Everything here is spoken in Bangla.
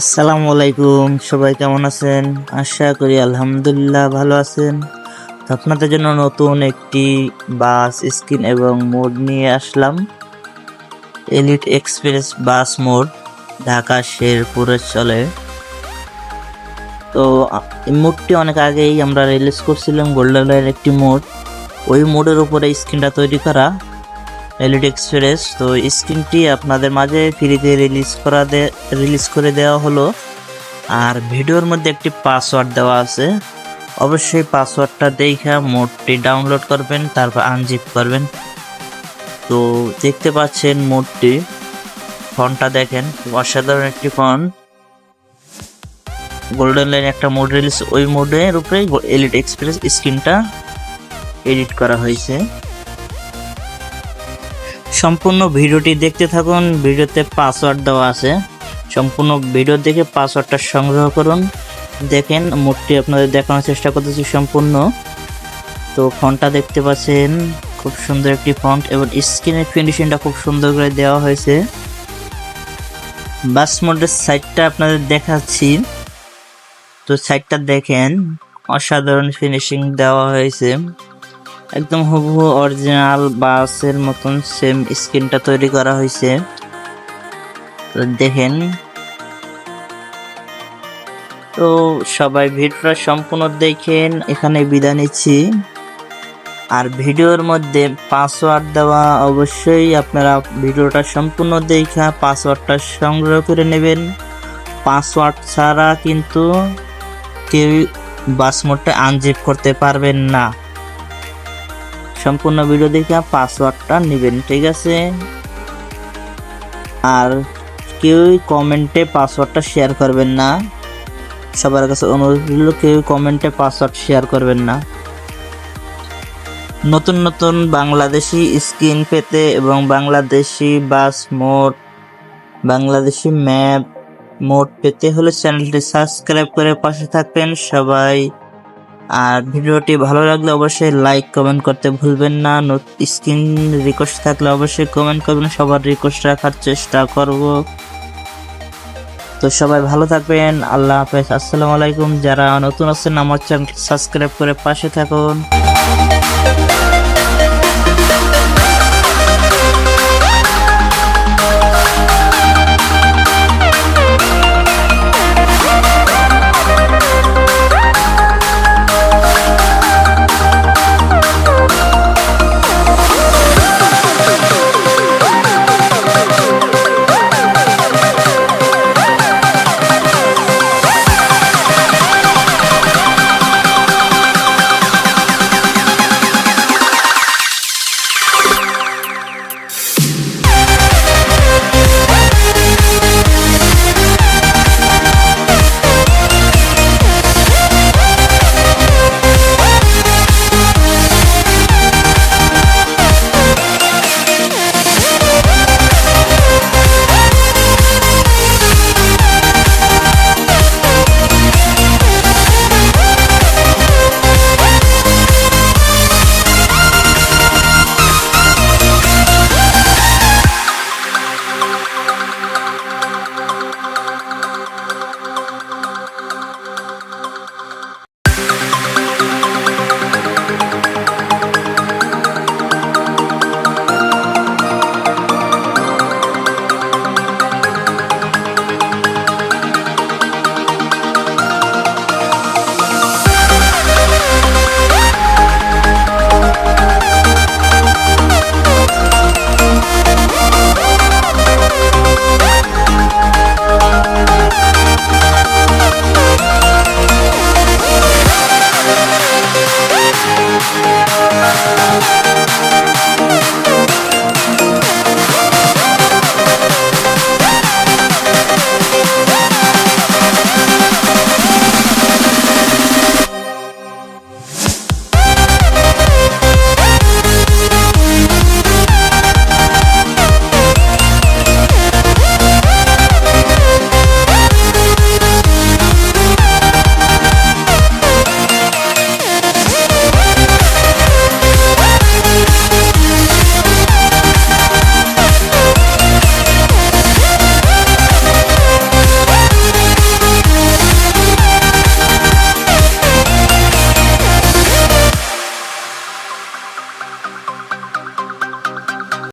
আসসালামু আলাইকুম, সবাই কেমন আছেন? আশা করি আলহামদুলিল্লাহ ভালো আছেন। আপনাদের জন্য নতুন একটি বাস স্ক্রিন এবং মোড নিয়ে আসলাম। Elite Express bus mode, Dhaka শেরপুরে চলে। তো এই মোডটি অনেক আগেই আমরা রিলিজ করছিলাম গোল্ডেনের একটি মোড। ওই মোডের উপরে স্ক্রিনটা তৈরি করা। এলইড এক্সপ্রেস তো স্ক্রিনটি আপনাদের মাঝে ফ্রিতে রিলিজ করা রিলিজ করে দেওয়া হলো। আর ভিডিওর মধ্যে একটি পাসওয়ার্ড দেওয়া আছে। অবশ্যই পাসওয়ার্ডটা দেখে মোডটি ডাউনলোড করবেন, তারপর আনজিপ করবেন। তো দেখতে পাচ্ছেন মোডটি, ফোনটা দেখেন, অসাধারণ একটি ফোন। গোল্ডেন লাইন একটা মোড রিলিজ ওই মোডের উপরে এলিট এক্সপ্রেস স্ক্রিনটা এডিট করা হয়েছে। সম্পূর্ণ ভিডিওটি দেখতে থাকুন। ভিডিওতে পাসওয়ার্ড দেওয়া আছে। সম্পূর্ণ ভিডিও দেখে পাসওয়ার্ডটা সংগ্রহ করুন। দেখেন মোডটি আপনাদের দেখানোর চেষ্টা করতেছি সম্পূর্ণ। তো ফন্টটা দেখতে পাচ্ছেন, খুব সুন্দর একটি ফন্ট এবং স্ক্রিনের ফিনিশিংটা খুব সুন্দর করে দেওয়া হয়েছে। বাস মোডের সাইডটা আপনাদের দেখাচ্ছি। তো সাইডটা দেখেন, অসাধারণ ফিনিশিং দেওয়া হয়েছে। একদম হুবহু অরিজিনাল বাসের মতন সেম স্ক্রিনটা তৈরি করা হয়েছে। দেখেন। তো সবাই ভিডিওটা সম্পূর্ণ দেখেন, এখানে বিদায় নিচ্ছি। আর ভিডিওর মধ্যে পাসওয়ার্ড দেওয়া অবশ্যই আপনারা ভিডিওটা সম্পূর্ণ দেখে পাসওয়ার্ডটা সংগ্রহ করে নেবেন। পাসওয়ার্ড ছাড়া কিন্তু কেউ বাস মোডটা আনজিপ করতে পারবেন না। সম্পূর্ণ ভিডিও দেখে পাসওয়ার্ডটা নেবেন, ঠিক আছে? আর কেউই কমেন্টে পাসওয়ার্ডটা শেয়ার করবেন না। সবার কাছে অনুরোধ রইল, কেউ কমেন্টে পাসওয়ার্ড শেয়ার করবেন না। নতুন নতুন বাংলাদেশি স্ক্রিন পেতে এবং Bangladeshi bus mode Bangladeshi map mode পেতে হলে চ্যানেলটি সাবস্ক্রাইব করে পাশে থাকবেন। সবাই আর ভিডিওটি ভালো লাগলে অবশ্যই লাইক কমেন্ট করতে ভুলবেন না। স্ক্রিন রিকোয়েস্ট থাকলে অবশ্যই কমেন্ট করবেন। সবার রিকোয়েস্ট রাখার চেষ্টা করব। তো সবাই ভালো থাকবেন। আল্লাহ হাফেজ। আসসালামু আলাইকুম। যারা নতুন আছেন, আমার চ্যানেল সাবস্ক্রাইব করে পাশে থাকুন।